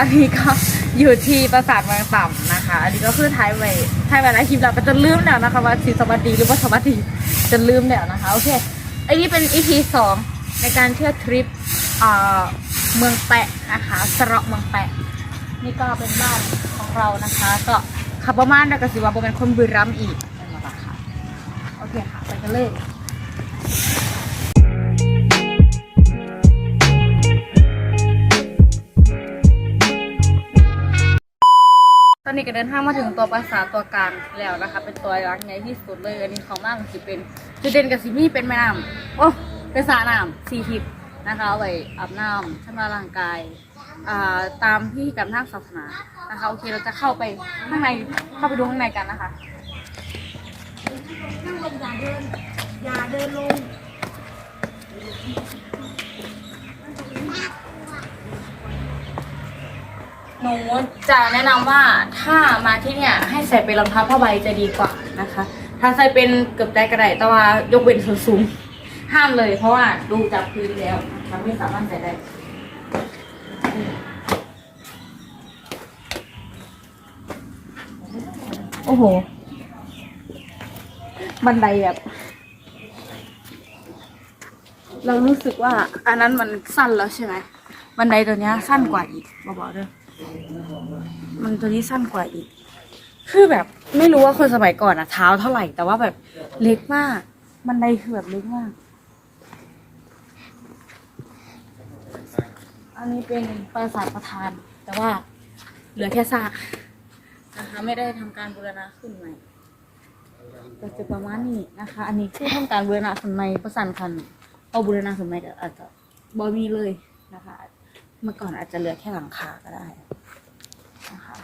สวัสดีค่ะตอนนี้ก็อยู่ที่ปราสาทเมืองต่ำนะคะ อันนี้ก็คือท้ายไว้ท้ายไว้ในคลิปเราก็จะลืมแล้วนะคะว่าสีสวัสดีหรือว่าสวัสดีจะลืมแล้วนะคะโอเคอันนี้เป็น EP สองในการเที่ยวทริปเมืองแปะนะคะสระเมืองแปะนี่ก็เป็นบ้านของเรานะคะ ก็ขับประมาณแล้วก็สิว่าเป็นคนบุรีรัมย์อีกนั่นแหละค่ะโอเคค่ะไปกันเลย นี้ก็เดินทางมาถึงตัวปราสาทตัวกลางแล้วนะคะ เป็นตัวรักใหญ่ที่สุดเลยอันนี้ของมากสิเป็นจุดเด่นกับสิมีเป็นแม่น้ำโอ้เป็นสระน้ำสี่ทิพย์นะคะเอาไว้อาบน้ำชำระร่างกายอ่าตามพิธีกรรมทางศาสนานะคะโอเคเราจะเข้าไปข้างในเข้าไปดูข้างในกันนะคะนั่งลงอย่าเดินอย่าเดินลง นูจะแนะนำว่าถ้ามาที่เนี่ยให้ใส่เป็นรองเท้าผ้าใบจะดีกว่านะคะ ถ้าใส่เป็นเกือบได้กระไดแต่ว่ายกเว้นส่วนสูงห้ามเลย เพราะว่าดูจากพื้นแล้วนะคะไม่สามารถใส่ได้โอ้โห บันไดแบบ เรารู้สึกว่า อันนั้นมันสั้นแล้วใช่ไหม บันไดตัวเนี้ยสั้นกว่าอีกบอกๆเด้อ มันตัวนี้สั้นกว่าอีก คือแบบไม่รู้ว่าคนสมัยก่อนอะเท้าเท่าไหร่ แต่ว่าแบบเล็กมากบันไดคือแบบเล็กมาก อันนี้เป็นปราสาทประธาน แต่ว่าเหลือแค่ซากนะคะไม่ได้ทำการบูรณะขึ้นใหม่ก็จะประมาณนี้นะคะ อันนี้คือทำการบูรณะขึ้นใหม่ประสานคันเอาบูรณะขึ้นใหม่อาจจะบอมีเลยนะคะ เมื่อก่อนอาจจะเหลือแค่หลังคาก็ได้ นะคะ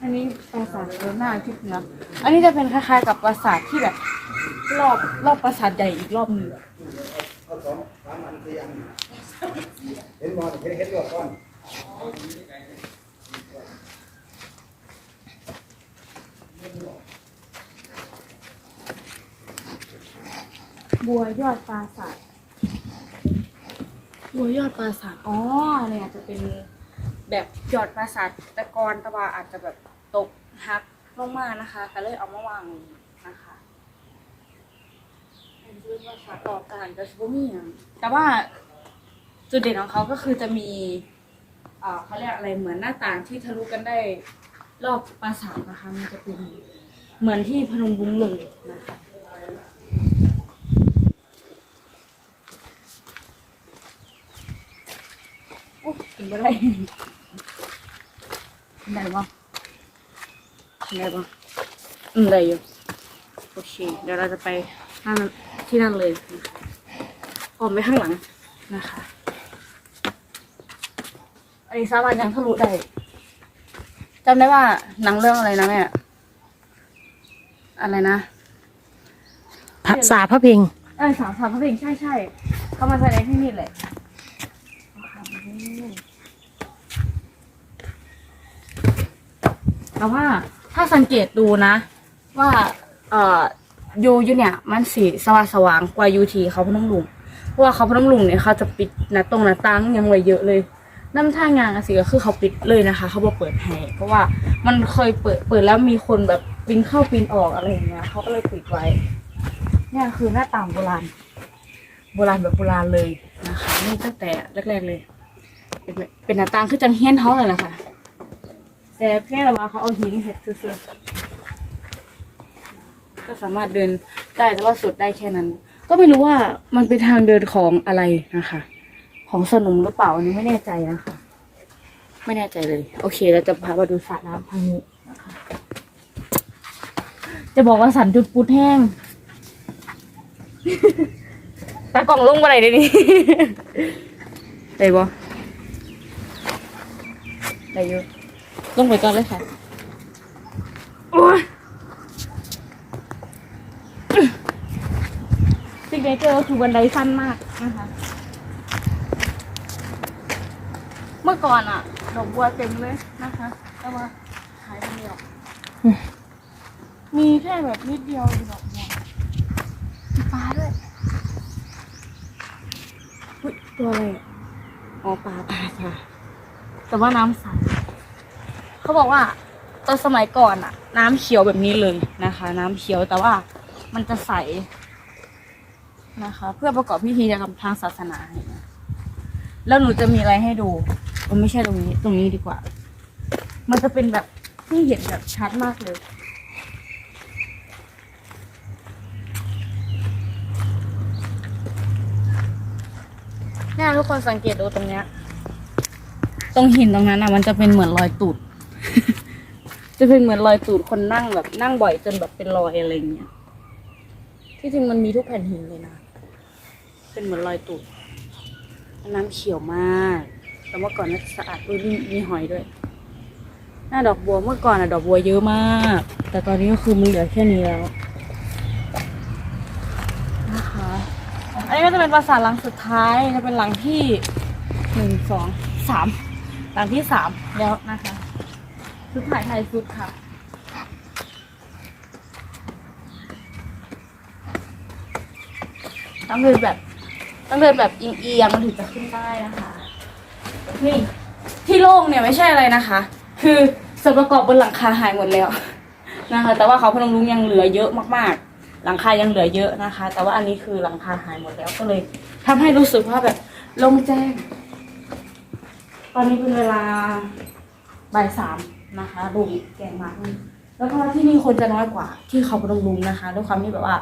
อันนี้ปราสาทเดินหน้าที่เหนืออันนี้จะเป็นคล้ายๆ กับปราสาทที่แบบ รอบรอบปราสาทใหญ่อีกรอบหนึ่งเห็นบอลเห็นเห็นก่อนก่อนบัวยอดปราสาทบัวยอดปราสาทอ๋อเนี่ยจะเป็นแบบยอดปราสาทต่กอนตะวาอาจจะแบบ ตกหักลงมานะคะก็เลยเอามาวางนะคะเป็นพื้นภาษาต่อการกับชิบมีหยังแต่ว่าจุดเด่นของเขาก็คือจะมีอ่าเขาเรียกอะไรเหมือนหน้าต่างที่ทะลุกันได้รอบปราสาทนะคะ มันจะเป็นเหมือนที่พนมรุ้งเลยนะคะโอ้กินไม่ได้กินได้ปะ กินได้ปะอืมได้อยู่โอเค เดี๋ยวเราจะไปนั่นที่นั่นเลยนะคะออกไปข้างหลังนะคะอันนี้สามารถยังทะลุได้จำได้ว่าหนังเรื่องอะไรนะแม่อะไรนะภาษาพระเพิงเออสามสามพระเพลงใช่ใช่เขามาแสดงที่นี่แหละแต่ว่า ถ้าสังเกตดูนะ ว่าเอ่อยูยูเนี่ย มันสีสว่างสว่างกว่ายูทีเขาพนมลุงเพราะว่าเขาพนมลุงเนี่ยเขาจะปิดหน้าตรงหน้าต่างยังไว้เยอะเลยน้ำท่างานสิก็คือเขาปิดเลยนะคะ เขาบอกเปิดให้เพราะว่ามันเคยเปิดเปิดแล้วมีคนแบบปีนเข้าปีนออกอะไรอย่างเงี้ยเขาก็เลยปิดไว้ เนี่ยคือหน้าต่างโบราณ โบราณแบบโบราณเลยนะคะนี่ตั้งแต่แรกๆเลย เป็นเป็นหน้าต่างคือจังเฮียนเขาเลยนะคะ แต่แค่ว่าเขาเอาหินเห็ดซื่อๆก็สามารถเดินได้แต่ว่าสุดได้แค่นั้น ก็ไม่รู้ว่ามันเป็นทางเดินของอะไรนะคะ ของสนมหรือเปล่าอันนี้ไม่แน่ใจนะคะ ไม่แน่ใจเลย โอเคเราจะพามาดูสระน้ำทางนี้นะคะ จะบอกว่าสันจุดปุดแห้งตากล่องลงมาไหนเดี๋ยวนี้ได้บ่ได้อยู่ ลงไปก่อนเลยค่ะโอ้ยสิ่งที่เจอคือบันไดสั้นมากนะคะ เมื่อก่อนอะดอกบัวเต็มเลยนะคะ แต่ว่าหายไปเดียว มีแค่แบบนิดเดียวเองดอกบัวปลาด้วยอุ๊ยตัวอะไรอะอ๋อปลาปลาปลาแต่ว่าน้ำใส เขาบอกว่าตอนสมัยก่อนอะน้ำเขียวแบบนี้เลยนะคะ น้ำเขียวแต่ว่ามันจะใสนะคะ เพื่อประกอบพิธีกรรมทางศาสนา แล้วหนูจะมีอะไรให้ดูเออไม่ใช่ตรงนี้ ตรงนี้ดีกว่า มันจะเป็นแบบที่เห็นแบบชัดมากเลยเนี่ยทุกคนสังเกตดูตรงเนี้ย ตรงหินตรงนั้นอะ มันจะเป็นเหมือนรอยตูด จะเป็นเหมือนรอยตูดคนนั่งแบบนั่งบ่อยจนแบบเป็นรอยอะไรเงี้ย ที่จริงมันมีทุกแผ่นหินเลยนะ เป็นเหมือนรอยตูด น้ำเขียวมาก แต่เมื่อก่อนน่าสะอาดด้วยมีมีหอยด้วย หน้าดอกบัวเมื่อก่อนอะดอกบัวเยอะมาก แต่ตอนนี้ก็คือมันเหลือแค่นี้แล้วนะคะอันนี้ก็จะเป็นปราสาทหลังสุดท้ายจะเป็นหลังที่หนึ่งสองสามหลังที่สามแล้วนะคะ ชุดถ่ายไทยชุดค่ะ ต้องเดินแบบ ต้องเดินแบบเอียงๆมันถึงจะขึ้นได้นะคะ นี่ที่โล่งเนี่ยไม่ใช่อะไรนะคะ คือส่วนประกอบบนหลังคาหายหมดแล้วนะคะ แต่ว่าเขาพนมรุ้งยังเหลือเยอะมากๆ หลังคายังเหลือเยอะนะคะ แต่ว่าอันนี้คือหลังคาหายหมดแล้วก็เลยทำให้รู้สึกว่าแบบโล่งแจ้ง ตอนนี้เป็นเวลาบ่ายสาม นะคะดูอีกแกงมากแล้วก็ที่นี่คนจะน้อยกว่า ที่เขาพนมรุงนะคะด้วยความที่แบบว่า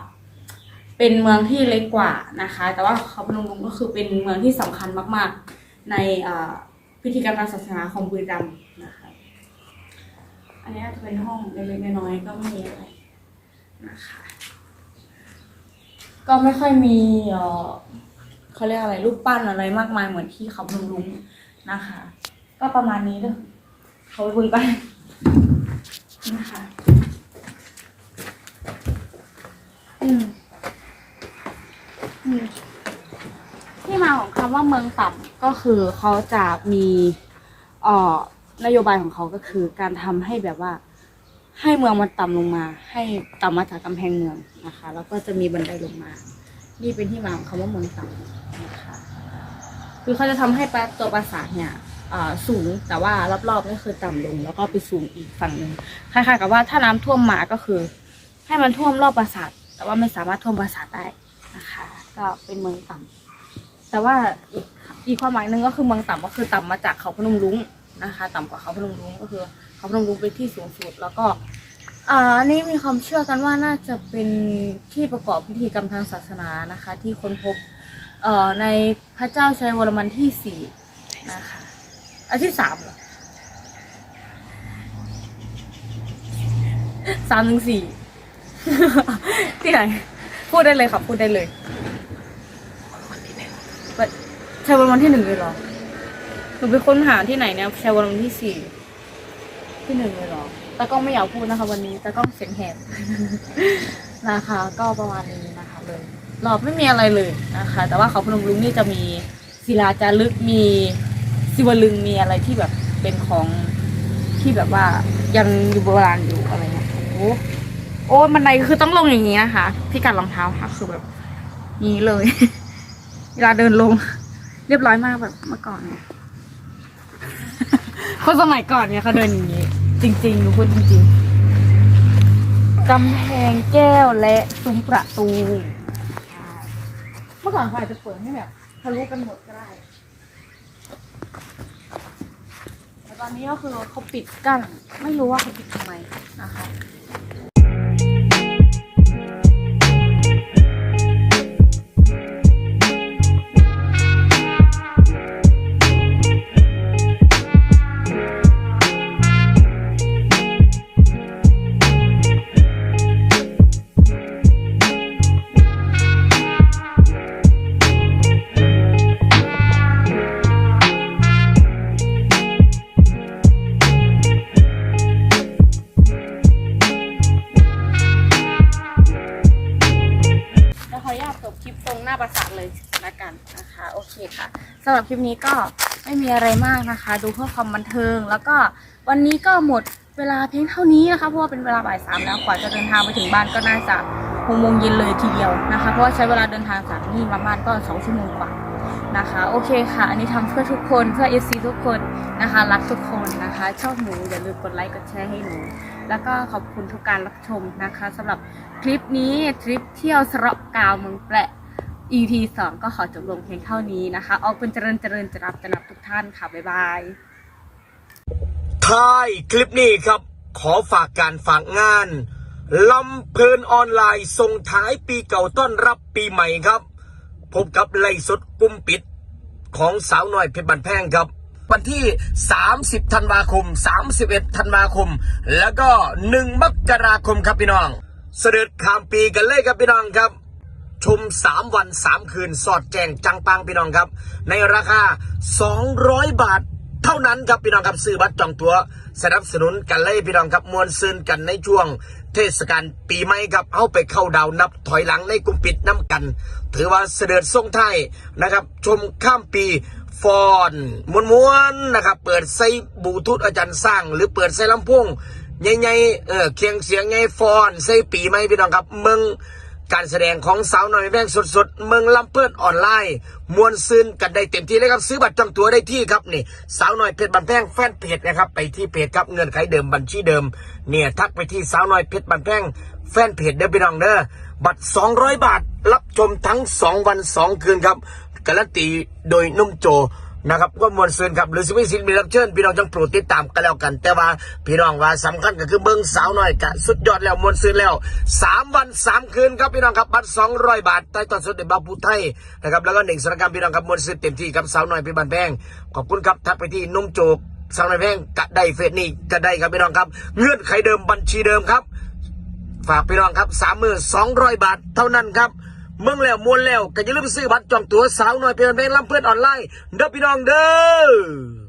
เป็นเมืองที่เล็กกว่านะคะ แต่ว่าเขาพนมรุงก็คือเป็นเมืองที่สำคัญมากๆ ในพิธีกรรมทางศาสนาของบุรีรัมย์นะคะ อันนี้จะเป็นห้องเล็กๆน้อยๆก็ไม่มีอะไรนะคะก็ไม่ค่อยมีเขาเรียกอะไรรูปปั้นอะไรมากมายเหมือนที่เขาพนมรุงนะคะ ก็ประมาณนี้เด้อ เขาไปบุญไปนะคะอืมอืมที่มาของคำว่าเมืองต่ำก็คือเขาจะมีเอ่อนโยบายของเขาก็คือการทำให้แบบว่า ให้เมืองมันต่ำลงมา ให้ต่ำมาจากกำแพงเมืองนะคะ แล้วก็จะมีบันไดลงมา นี่เป็นที่มาของคำว่าเมืองต่ำนะคะ คือเขาจะทำให้ปราตัวปราสาทเนี่ย สูงแต่ว่ารอบๆนี่คือต่ำลง แล้วก็ไปสูงอีกฝั่งหนึ่งคล้ายๆกับว่าถ้าน้ำท่วมมาก็คือ ให้มันท่วมรอบปราสาทแต่ว่าไม่สามารถท่วมปราสาทได้นะคะ ก็เป็นเมืองต่ำแต่ว่าอีกอีกความหมายหนึ่งก็คือเมืองต่ำก็คือต่ำมาจากเขาพนมรุ้งนะคะ ต่ำกว่าเขาพนมรุ้งก็คือ เขาพนมรุ้งเป็นที่สูงสุดแล้วก็อ่าอันนี้มีความเชื่อกันว่าน่าจะเป็นที่ประกอบพิธีกรรมทางศาสนานะคะ ที่ค้นพบเอ่อในพระเจ้าชัยวรมันที่สี่นะคะ อันที่สามเหรอสามถึงสี่ที่ไหน พูดได้เลยค่ะพูดได้เลยชัยวรมันที่หนึ่งเลยเหรอหนูไปค้นหาที่ไหนเนี่ยชัยวรมันที่สี่ที่หนึ่งเลยเหรอตากล้องไม่อยากพูดนะคะ วันนี้ตากล้องเสียงแหบนะคะ ก็ประมาณนี้นะคะเลยรอบไม่มีอะไรเลยนะคะ แต่ว่าเขาพนมรุ้งนี่จะมีศิลาจารึกมี ศิวลึงมีอะไรที่แบบเป็นของที่แบบว่ายังอยู่โบราณอยู่อะไรเงี้ยโอ้โอ้มันไดคือต้องลงอย่างนี้นะคะพี่กัดรองเท้าค่ะ คือแบบนี้เลย เวลาเดินลง เรียบร้อยมากแบบเมื่อก่อนเนี่ยคนสมัยก่อนเนี่ยเขาเดินอย่างนี้ จริงๆหนูพูดจริงๆกำแพงแก้วและซุ้มประตู เมื่อก่อนเขาอาจจะเปิดให้แบบทะลุกันหมดก็ได้ แต่ตอนนี้ก็คือเขาปิดกั้นไม่รู้ว่าเขาปิดทำไมนะคะ หรับคลิปนี้ก็ไม่มีอะไรมากนะคะ ดูเพื่อความบันเทิง แล้วก็วันนี้ก็หมดเวลาเพียงเท่านี้นะคะเพราะว่าเป็นเวลาบ่ายสามแล้วกว่าจะเดินทางไปถึงบ้านก็น่าจะหกโมงเย็นเลยทีเดียวนะคะ เพราะว่าใช้เวลาเดินทางจากนี่ประมาณก็สองชั่วโมงกว่านะคะ โอเคค่ะ อันนี้ทำเพื่อทุกคนเพื่อเอซีทุกคนนะคะ รักทุกคนนะคะ ชอบหนูอย่าลืมกดไลค์กดแชร์ให้หนู แล้วก็ขอบคุณทุกการรับชมนะคะสำหรับคลิปนี้ทริปเที่ยวสระกาวเมืองแปะ EP สองก็ขอจบลงเพียงเท่านี้นะคะ ออกเป็นเจริญเจริญจะรับจะนับทุกท่านค่ะ บ๊ายบายท้ายคลิปนี้ครับ ขอฝากการฝากงานลำเพลินออนไลน์ส่งท้ายปีเก่าต้อนรับปีใหม่ครับ พบกับไล่สดกุมปิดของสาวน้อยเพชรบันแพงครับ วันที่ 30 ธันวาคม 31 ธันวาคม แล้วก็ 1 มกราคมครับพี่น้อง เสด็จข้ามปีกันเลยครับพี่น้องครับ ชม 3 วัน 3 คืน สอดแจงจังปังพี่น้องครับ ในราคา 200 บาท เท่านั้นครับพี่น้องครับซื้อบัตรจองตัวสนับสนุนกันเลยพี่น้องครับมวลซืนกันในช่วง เทศกาลปีใหม่ครับเอาไปเข้าดาวนับถอยหลังในกลุ่มปิดน้ำกัน ถือว่าเสด็จทรงไทยนะครับ ชมข้ามปีฟอนม้วนๆนะครับ เปิดใส่บลูทูธอาจารย์สร้าง หรือเปิดใส่ลำโพงใหญ่ๆเออเคียงเสียงใหญ่ฟอนใส่ปีใหม่พี่น้องครับมึง การแสดงของสาวน้อยแว่งสดๆ เมืองลำเพิดออนไลน์ มวลซืนกันได้เต็มที่เลยครับ ซื้อบัตรจองตัวได้ที่ครับนี่ สาวน้อยเพชรบันแพงแฟนเพจนะครับ ไปที่เพจครับเงินไขเดิมบัญชีเดิม เนี่ยทักไปที่สาวน้อยเพชรบันแพงแฟนเพจเด้อพี่น้องเด้อบัตร 200 บาท รับชมทั้ง 2 วัน 2 คืนครับการันตีโดยนุ่มโจ นะครับก็มวลซืนครับหรือสวิสินมีรับเชิญพี่น้องจังโปรดติดตามกันแล้วกัน แต่ว่าพี่น้องว่าสำคัญก็คือเบิ้งสาวน้อยกะสุดยอดแล้วมวลซืนแล้วสามวันสามคืนครับพี่น้องครับบัตรสองร้อยบาทใต้ตอนสดเด็จบาปูไทยนะครับแล้วก็หนึ่งสถานการณ์พี่น้องครับมวลซืนเต็มที่ครับสาวน้อยพี่บันแพงขอบคุณครับทักไปที่นุ่มโจกสาวน้อยแพงกะได้เฟซนี่กะได้ครับพี่น้องครับเงื่อนไขเดิมบัญชีเดิมครับ ฝากพี่น้องครับสามมือสองร้อยบาทเท่านั้นครับ เมืองแล้วมวนแล้วก็อย่าลืมซื้อบัตรจองตั๋วสาวน้อยเพื่อนเพลงลำเพื่อนออนไลน์เด้อพี่น้องเด้อ